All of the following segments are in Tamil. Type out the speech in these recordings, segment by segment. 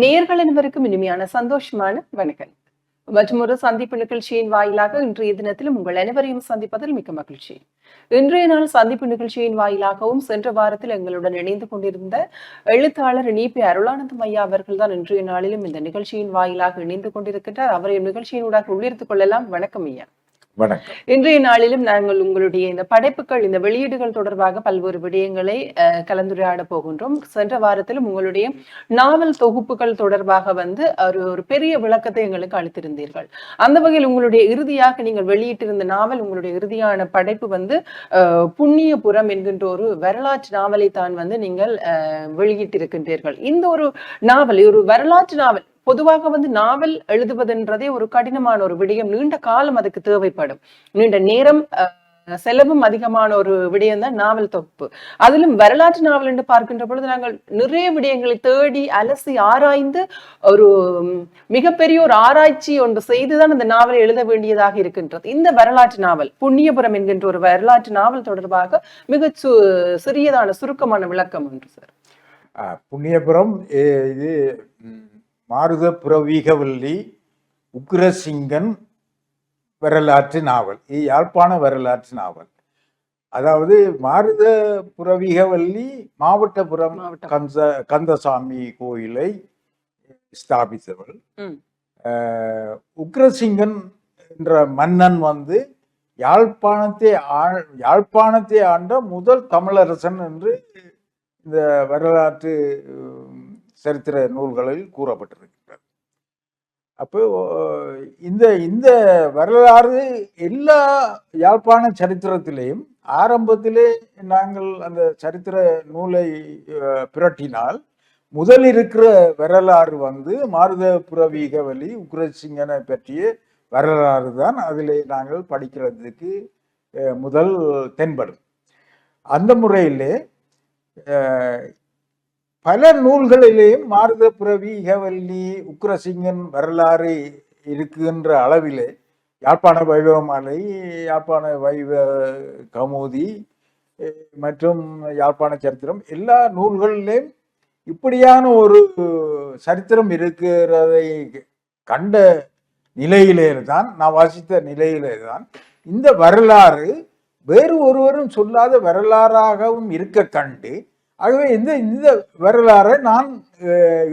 நேர்கள் அனைவருக்கும் இனிமையான சந்தோஷமான வணக்கம். மற்றும் ஒரு சந்திப்பு நிகழ்ச்சியின் வாயிலாக இன்றைய தினத்திலும் உங்கள் அனைவரையும் சந்திப்பதில் மிக்க மகிழ்ச்சி. இன்றைய நாள் சந்திப்பு நிகழ்ச்சியின் வாயிலாகவும் சென்ற வாரத்தில் எங்களுடன் இணைந்து கொண்டிருந்த எழுத்தாளர் நீபி அருளானந்தம் ஐயா அவர்கள் தான் இன்றைய நாளிலும் இந்த நிகழ்ச்சியின் வாயிலாக இணைந்து கொண்டிருக்கின்றார். நிகழ்ச்சியின் நிகழ்ச்சியினூடாக உள்ளிருத்துக் கொள்ளலாம். வணக்கம் ஐயா. வணக்கம். இன்றைய நாளிலும் நாங்கள் உங்களுடைய இந்த படைப்புகள் இந்த வெளியீடுகள் தொடர்பாக பல்வேறு விடயங்களை கலந்துரையாட போகின்றோம். சென்ற வாரத்திலும் உங்களுடைய நாவல் தொகுப்புகள் தொடர்பாக வந்து ஒரு ஒரு பெரிய விளக்கத்தை எங்களுக்கு அளித்திருந்தீர்கள். அந்த வகையில் உங்களுடைய இறுதியாக நீங்கள் வெளியிட்டிருந்த நாவல் உங்களுடைய இறுதியான படைப்பு வந்து புண்ணியபுரம் என்கின்ற ஒரு வரலாற்று நாவலை தான் வந்து நீங்கள் அஹ், வெளியிட்டிருக்கின்றீர்கள். இந்த ஒரு நாவல் ஒரு வரலாற்று நாவல் பொதுவாக வந்து நாவல் எழுதுவதுன்றதே ஒரு கடினமான ஒரு விடயம். நீண்ட காலம் அதுக்கு தேவைப்படும். நீண்ட நேரம் செலவும் அதிகமான ஒரு விடயம் தான் நாவல் தொகுப்பு. அதிலும் வரலாற்று நாவல் என்று பார்க்கின்ற பொழுது நாங்கள் நிறைய விடயங்களை தேடி அலசி ஆராய்ந்து ஒரு மிகப்பெரிய ஒரு ஆராய்ச்சி ஒன்று செய்துதான் அந்த நாவலை எழுத வேண்டியதாக இருக்கின்றது. இந்த வரலாற்று நாவல் புண்ணியபுரம் என்கின்ற ஒரு வரலாற்று நாவல் தொடர்பாக மிக சு சிறியதான சுருக்கமான விளக்கம் ஒன்று சார். புண்ணியபுரம் ஏ, இது மாருத புரவீகவல்லி உக்ரசிங்கன் வரலாற்று நாவல். யாழ்ப்பாண வரலாற்று நாவல். அதாவது மாருத புரவீகவல்லி மாவட்டபுரம். கந்த கந்தசாமி கோயிலை ஸ்தாபித்தவள். உக்ரசிங்கன் என்ற மன்னன் வந்து யாழ்ப்பாணத்தை யாழ்ப்பாணத்தை ஆண்ட முதல் தமிழரசன் என்று இந்த வரலாற்று சரித்திர நூல்களில் கூறப்பட்டிருக்கிறது அப்போ இந்த இந்த வரலாறு எல்லா யாழ்ப்பாண சரித்திரத்திலேயும் ஆரம்பத்திலே நாங்கள் அந்த சரித்திர நூலை புரட்டினால் பிரட்டினால் முதல் இருக்கிற வரலாறு வந்து மாருத புரவீகவலி உக்ரசிங்கனை பற்றிய வரலாறு தான் அதில் நாங்கள் படிக்கிறதுக்கு முதல் தென்படும். அந்த முறையிலே பல நூல்களிலேயும் மாருத புரவீகவல்லி உக்ரசிங்கன் வரலாறு இருக்குகின்ற அளவிலே யாழ்ப்பாண வைபவமாலை யாழ்ப்பாண வைவ கமுதி மற்றும் யாழ்ப்பாண சரித்திரம் எல்லா நூல்களிலேயும் இப்படியான ஒரு சரித்திரம் இருக்கிறதை கண்ட நிலையிலே தான் நான் வாசித்த நிலையிலே தான் இந்த வரலாறு வேறு ஒருவரும் சொல்லாத வரலாறாகவும் இருக்க கண்டு ஆகவே இந்த இந்த வரலாறை நான்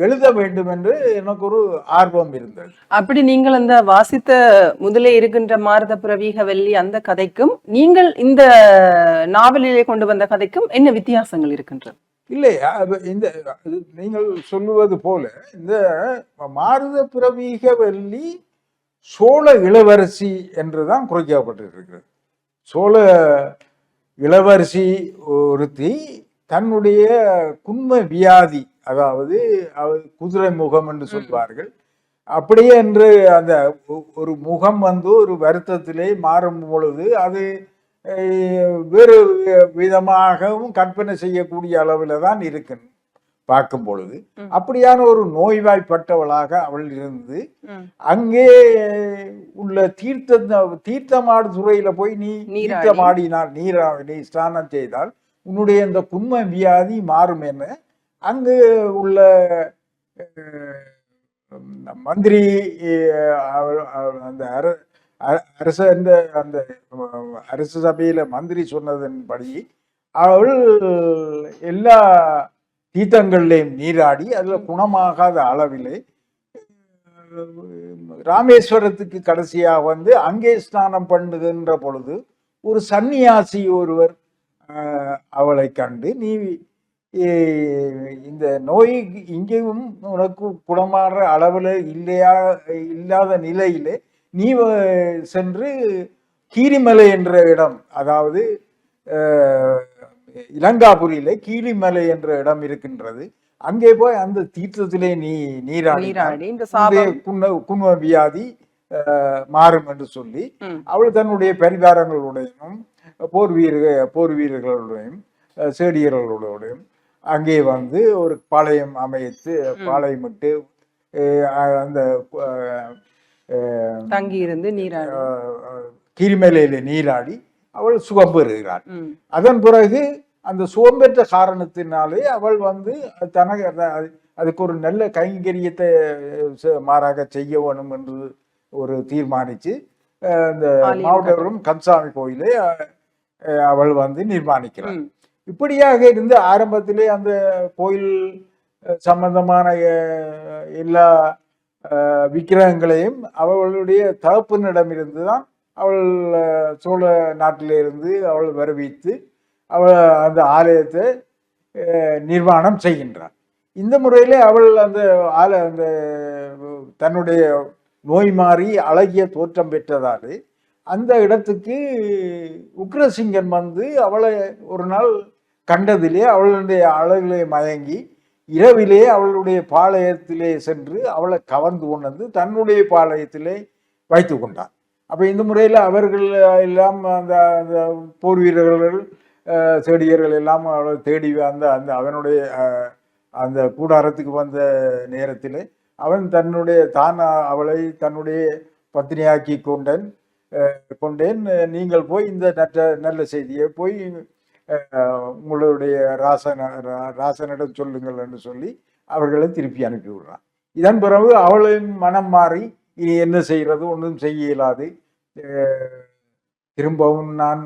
எழுத வேண்டும் என்று எனக்கு ஒரு ஆர்வம் இருந்தது. அப்படி நீங்கள் அந்த வாசித்த முதலே இருக்கின்ற மாரத பிரவீகவல்லி அந்த கதைக்கும் நீங்கள் இந்த நாவலிலே கொண்டு வந்த கதைக்கும் என்ன வித்தியாசங்கள் இருக்கின்றது இல்லை அது இந்த நீங்கள் சொல்லுவது போல இந்த மாருத பிரவீக வள்ளி சோழ இளவரசி என்றுதான் குறிக்கப்பட்டிருக்கிறது. சோழ இளவரசி ஒருத்தி தன்னுடைய குன்ம வியாதி அதாவது குதிரை முகம் என்று சொல்வார்கள் அப்படியே என்று அந்த ஒரு முகம் வந்து ஒரு வருத்தத்திலே மாறும் பொழுது அது வேறு விதமாகவும் கற்பனை செய்யக்கூடிய அளவில் தான் இருக்கு பார்க்கும் பொழுது. அப்படியான ஒரு நோய்வாய்ப்பட்டவளாக அவள் இருந்து அங்கே உள்ள தீர்த்த தீர்த்தமாடு துறையில போய் நீ. தீர்த்தமாடினால் நீரா நீ ஸ்நானம் செய்தால் உன்னுடைய இந்த குண்ம வியாதி மாறும் என அங்கு உள்ள மந்திரி அந்த அர- அரச அந்த அந்த அரசு சபையில் மந்திரி சொன்னதன்படி அவள் எல்லா தீர்த்தங்கள்லையும் நீராடி அதில் குணமாகாத அளவிலே ராமேஸ்வரத்துக்கு கடைசியாக வந்து அங்கே ஸ்நானம் பண்ணுகின்ற பொழுது ஒரு சன்னியாசி ஒருவர் அவளை கண்டு நீ இந்த நோய் இங்கேயும் உனக்கு குணமாற அளவில் இல்லையா இல்லாத நிலையிலே நீ சென்று கீரிமலை என்ற இடம் அதாவது இலங்காபுரியிலே கீரிமலை என்ற இடம் இருக்கின்றது அங்கே போய் அந்த தீர்த்தத்திலே நீ நீராடி குன்ன வியாதி மாறும் என்று சொல்லி. அவள் தன்னுடைய பரிவாரங்களுடையும் போர் வீர போர் வீரர்களுடையும் சேடியர்களுடையும் அங்கே வந்து ஒரு பாளையம் அமைத்து பாளையமிட்டு அந்த அஹ், அஹ், தங்கி இருந்து நீராடி. கீரிமலையில நீராடி அவள் சுகம் பெறுகிறாள். அதன் பிறகு அந்த சோம்பெற்ற காரணத்தினாலே அவள் வந்து தனக்கு அது- அதுக்கு ஒரு நல்ல கைங்கரியத்தை மாறாக செய்ய வேணும் என்று ஒரு தீர்மானிச்சு இந்த ஆலயம் மாவட்டபுரம் கந்தசாமி கோயிலை அவள் வந்து நிர்மாணிக்கிறாள். இப்படியாக இருந்து ஆரம்பத்திலே அந்த கோயில் சம்பந்தமான எல்லா விக்கிரகங்களையும் அவளுடைய தகப்பனிடமிருந்து தான் அவள் சோழ நாட்டிலிருந்து அவள் வரவித்து அவள் அந்த ஆலயத்தை நிர்மாணம் செய்கின்றாள் இந்த முறையிலே அவள் அந்த ஆல அந்த தன்னுடைய நோய் மாறி அழகிய தோற்றம் பெற்றதாலே அந்த இடத்துக்கு உக்ரசிங்கன் வந்து அவளை ஒரு நாள் கண்டதிலே அவளுடைய அழகிலே மயங்கி இரவிலே அவளுடைய பாளையத்திலே சென்று அவளை கவர்ந்து கொண்டு வந்து தன்னுடைய பாளையத்திலே வைத்து கொண்டான். அப்போ இந்த முறையில் அவர்கள் எல்லாம் அந்த அந்த போர் வீரர்கள் செடியர்கள் எல்லாம் அவளை தேடி அந்த அந்த அவனுடைய அந்த கூடாரத்துக்கு வந்த நேரத்தில் அவன் தன்னுடைய தான் அவளை தன்னுடைய பத்தினியாக்கி கொண்டன் கொண்டேன். நீங்கள் போய் இந்த நல்ல நல்ல செய்தியை போய் உங்களுடைய ராசன ரா- ராசனிடம் சொல்லுங்கள் என்று சொல்லி அவர்களை திருப்பி அனுப்பிவிடுறான். இதன் பிறகு அவளின் மனம் மாறி இனி என்ன செய்கிறது? ஒன்றும் செய்ய இயலாது திரும்பவும் நான்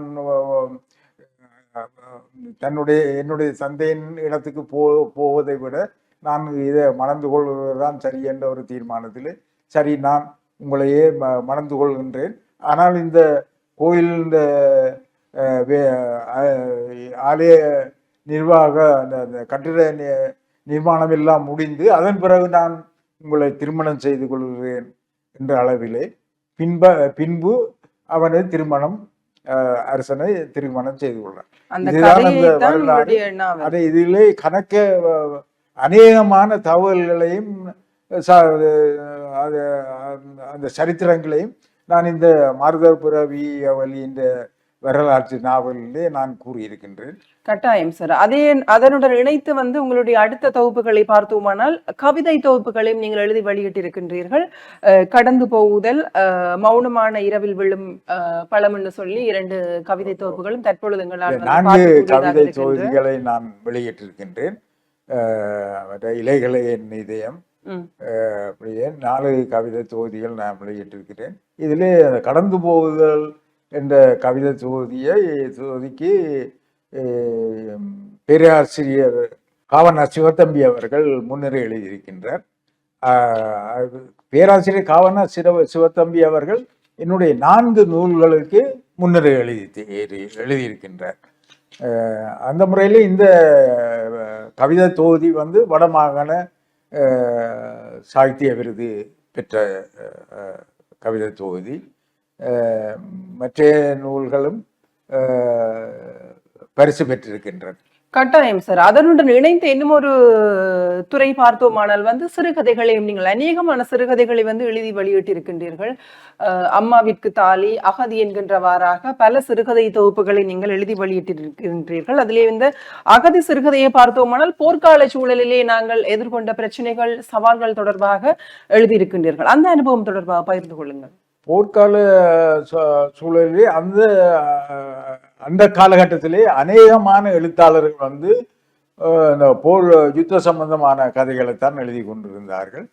தன்னுடைய என்னுடைய தந்தையின் இடத்துக்கு போ போவதை விட நான் இதை மணந்து கொள்வதுதான் சரி என்ற ஒரு தீர்மானத்தில் சரி நான் உங்களையே ம- மணந்து கொள்கின்றேன். ஆனால் இந்த கோயில் இந்த ஆலய நிர்வாக அந்த கட்டிட நிர்மாணம் எல்லாம் முடிந்து அதன் பிறகு நான் உங்களை திருமணம் செய்து கொள்கிறேன் என்ற அளவிலே. பின்ப பின்பு அவனை திருமணம் அரசனை திருமணம் செய்து கொள்றான். அதை. இதிலே கணக்க அநேகமான தகவல்களையும் அந்த சரித்திரங்களையும் நான் இந்த மாறுதல் பிறவி வழி இந்த வரலாற்று நாவலிலே நான் கூறியிருக்கின்றேன். கட்டாயம் சார் அதே அதனுடன் இணைத்து வந்து உங்களுடைய அடுத்த தொகுப்புகளை பார்த்தோமானால் கவிதை தொகுப்புகளையும் நீங்கள் எழுதி வெளியிட்டிருக்கின்றீர்கள். கடந்து போகுதல் மௌனமான இரவில் விழும் பழம் என்று சொல்லி இரண்டு கவிதை தொகுப்புகளும் தற்பொழுது நான்கு கவிதை தொகுதிகளை நான் வெளியிட்டிருக்கின்றேன். இலைகளே என் இதயம் அப்படியே நாலு கவிதை தொகுதிகள் நான் வெளியிட்டிருக்கிறேன். இதில் அந்த கடந்து போகுதல் என்ற கவிதை தொகுதியை தொகுதிக்கு பேராசிரியர் காவனா சிவத்தம்பி அவர்கள் முன்னுரை எழுதியிருக்கின்றார். பேராசிரியர் காவனா சிவ சிவத்தம்பி அவர்கள் என்னுடைய நான்கு நூல்களுக்கு முன்னுரை எழுதி எழுதியிருக்கின்றார். அந்த முறையில் இந்த கவிதை தொகுதி வந்து வடமாகாண சாகித்ய விருது பெற்ற கவிதை தொகுதி. மற்ற நூல்களும் பரிசு பெற்றிருக்கின்றன. கட்டாயம் சார். அதனுடன் இணைந்து இன்னும் ஒரு துறை பார்த்தோமானால் வந்து சிறுகதைகளையும் நீங்கள் அநேகமான சிறுகதைகளை வந்து எழுதி வெளியிட்டிருக்கின்றீர்கள். அஹ், அம்மாவிற்கு தாலி அகதி என்கின்றவாறாக பல சிறுகதை தொகுப்புகளை நீங்கள் எழுதி வெளியிட்டிருக்கின்றீர்கள். அதிலே இந்த அகதி சிறுகதையை பார்த்தோமானால் போர்க்கால சூழலிலே நாங்கள் எதிர்கொண்ட பிரச்சனைகள் சவால்கள் தொடர்பாக எழுதியிருக்கின்றீர்கள். அந்த அனுபவம் தொடர்பாக பகிர்ந்து கொள்ளுங்கள். போர்க்கால சூழலிலே அந்த அந்த காலகட்டத்திலே அநேகமான எழுத்தாளர்கள் வந்து இந்த போர் யுத்த சம்பந்தமான கதைகளைத்தான் எழுதி கொண்டிருந்தார்கள்.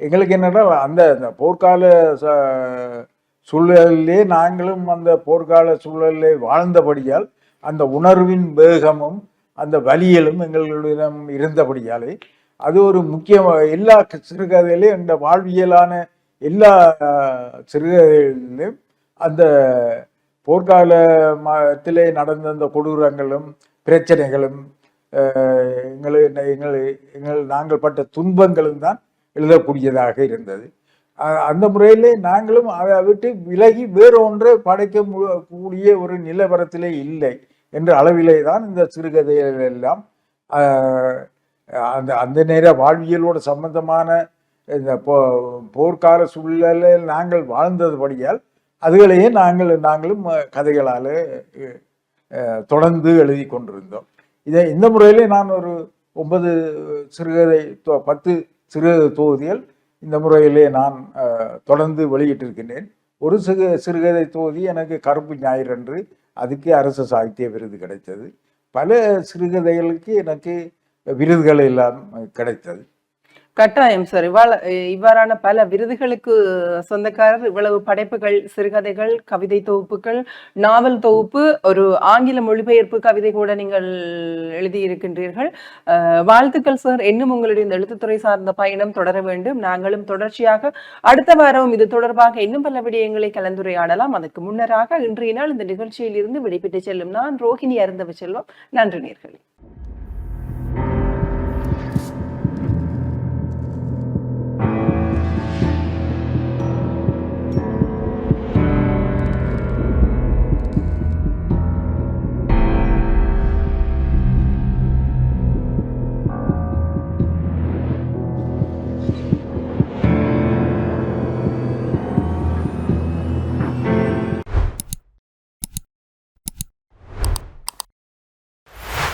எங்களுக்கு என்னென்னா அந்த இந்த போர்க்கால ச- சூழலிலே நாங்களும் அந்த போர்க்கால சூழலிலே வாழ்ந்தபடியால் அந்த உணர்வின் வேகமும் அந்த வலியலும் எங்களிடம் இருந்தபடியாலே அது ஒரு முக்கிய எல்லா சிறுகதையிலையும் இந்த வாழ்வியலான எல்லா சிறுகதைகளிலும் அந்த போர்க்காலத்திலே நடந்த அந்த கொடூரங்களும் பிரச்சனைகளும் எங்களை எங்களை எங்கள் நாங்கள் பட்ட துன்பங்களும் தான் எழுதக்கூடியதாக இருந்தது. அந்த முறையிலே நாங்களும் அதை விட்டு விலகி வேறு ஒன்றை படைக்க கூடிய ஒரு நிலவரத்திலே இல்லை என்ற அளவிலே தான் இந்த சிறுகதைகள் எல்லாம் அந்த அந்த நேர வாழ்வியலோடு சம்பந்தமான இந்த போ போர்க்கால சூழலில் நாங்கள் வாழ்ந்ததுபடியால் அதுகளையே நாங்கள் நாங்களும் கதைகளால் தொடர்ந்து எழுதி கொண்டிருந்தோம். இதை இந்த முறையிலே நான் ஒரு ஒன்பது சிறுகதை தொ- பத்து சிறுகதை தொகுதிகள் இந்த முறையிலே நான் தொடர்ந்து வெளியிட்டிருக்கின்றேன். ஒரு சிறு சிறுகதை தொகுதி எனக்கு கருப்பு ஞாயிறு அன்று அதுக்கு அரசு சாகித்ய விருது கிடைத்தது. பல சிறுகதைகளுக்கு எனக்கு விருதுகள் எல்லாம் கிடைத்தது. கட்டாயம் சார் இவ்வாறு இவ்வாறான பல விருதுகளுக்கு சொந்தக்காரர் இவ்வளவு படைப்புகள் சிறுகதைகள் கவிதை தொகுப்புகள் நாவல் தொகுப்பு ஒரு ஆங்கில மொழிபெயர்ப்பு கவிதை கூட நீங்கள் எழுதியிருக்கின்றீர்கள். வாழ்த்துக்கள் சார் இன்னும் உங்களுடைய இந்த எழுத்துத்துறை சார்ந்த பயணம் தொடர வேண்டும். நாங்களும் தொடர்ச்சியாக அடுத்த வாரம் இது தொடர்பாக இன்னும் பல விடயங்களை கலந்துரையாடலாம். அதுக்கு முன்னராக இன்றைய நாள் இந்த நிகழ்ச்சியில் இருந்து விடைபெற்று செல்லும் நான் ரோஹிணி அருந்தவ செல்வம். நன்றி நேர்களே.